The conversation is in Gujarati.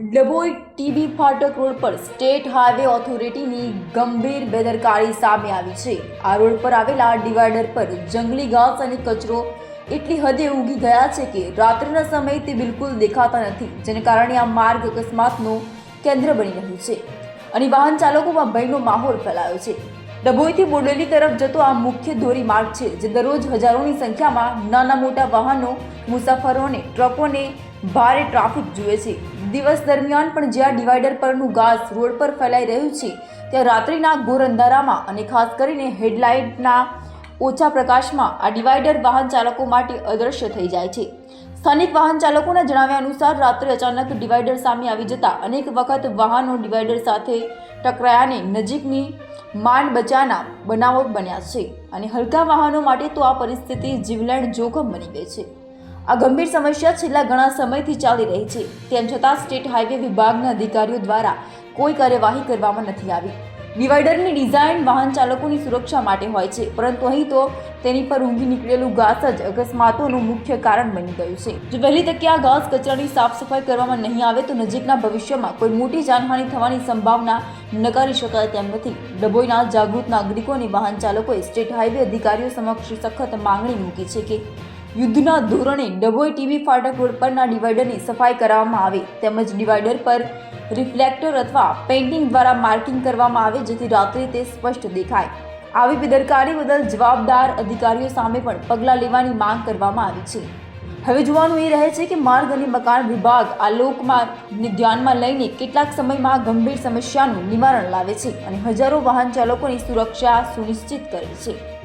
ડભોઈ ટીબી ફાટક રોડ પર સ્ટેટ હાઈવે ઓથોરિટીની ગંભીર બેદરકારી સામે આવી છે. આ રોડ પર આવેલા ડિવાઈડર પર જંગલી ઘાસ અને કચરો એટલી હદે ઉગી ગયા છે કે રાત્રિના સમયે તે બિલકુલ દેખાતા નથી, જેને કારણે આ માર્ગ અકસ્માતનું કેન્દ્ર બની રહ્યું છે અને વાહન ચાલકોમાં ભયનો માહોલ ફેલાયો છે. ડભોઈથી બોડેલી તરફ જતો આ મુખ્ય ધોરીમાર્ગ છે, જે દરરોજ હજારોની સંખ્યામાં નાના મોટા વાહનો, મુસાફરોને, ટ્રકોને ભારે ટ્રાફિક જુએ છે. દિવસ દરમિયાન પણ જ્યાં ડિવાઈડર પરનું ઘાસ રોડ પર ફેલાઈ રહ્યું છે, ત્યાં રાત્રિના ઘોર અંધારામાં અને ખાસ કરીને હેડલાઇટના ઓછા પ્રકાશમાં આ ડિવાઈડર વાહન ચાલકો માટે અદૃશ્ય થઈ જાય છે. સ્થાનિક વાહન ચાલકોના જણાવ્યા અનુસાર, રાત્રે અચાનક ડિવાઈડર સામે આવી જતા અનેક વખત વાહનો ડિવાઈડર સાથે ટકરાયાને નજીકની માંડ બચાના બનાવો બન્યા છે અને હલકા વાહનો માટે તો આ પરિસ્થિતિ જીવલેણ જોખમ બની ગઈ છે. આ ગંભીર સમસ્યા છેલ્લા ઘણા સમયથી ચાલી રહી છે. તેમ છતાં સ્ટેટ હાઈવે વિભાગના અધિકારીઓ દ્વારા કોઈ કાર્યવાહી કરવામાં નથી આવી. ડિવાઈડરની ડિઝાઇન વાહન ચાલકોની સુરક્ષા માટે હોય છે, પરંતુ અહીં તો તેની પર ઊંઘી નીકળેલું ઘાસ જ અકસ્માતોનું મુખ્ય કારણ બની ગયું છે. જો વહેલી તકે આ ઘાસ કચરાની સાફ સફાઈ કરવામાં નહીં આવે તો નજીકના ભવિષ્યમાં કોઈ મોટી જાનહાનિ થવાની સંભાવના નકારી શકાય તેમ નથી. ડભોઈના જાગૃત નાગરિકો અને વાહન ચાલકોએ સ્ટેટ હાઈવે અધિકારીઓ સમક્ષ સખત માંગણી મૂકી છે કે યુદ્ધના ધોરણે ડભોઈ ટીવી ફાટક રોડ પરના ડિવાઈડરની સફાઈ કરવામાં આવે. તેમજ ડિવાઈડર પર રિફ્લેક્ટર અથવા પેઇન્ટિંગ દ્વારા માર્કિંગ કરવામાં આવે, જેથી રાત્રે તે સ્પષ્ટ દેખાય. આવી બેદરકારી બદલ જવાબદાર અધિકારીઓ સામે પણ પગલાં લેવાની માંગ કરવામાં આવી છે. હવે જોવાનું એ રહે છે કે માર્ગ અને મકાન વિભાગ આ લોકમાર્ગને ધ્યાનમાં લઈને કેટલાક સમયમાં ગંભીર સમસ્યાનું નિવારણ લાવે છે અને હજારો વાહન ચાલકોની સુરક્ષા સુનિશ્ચિત કરે છે.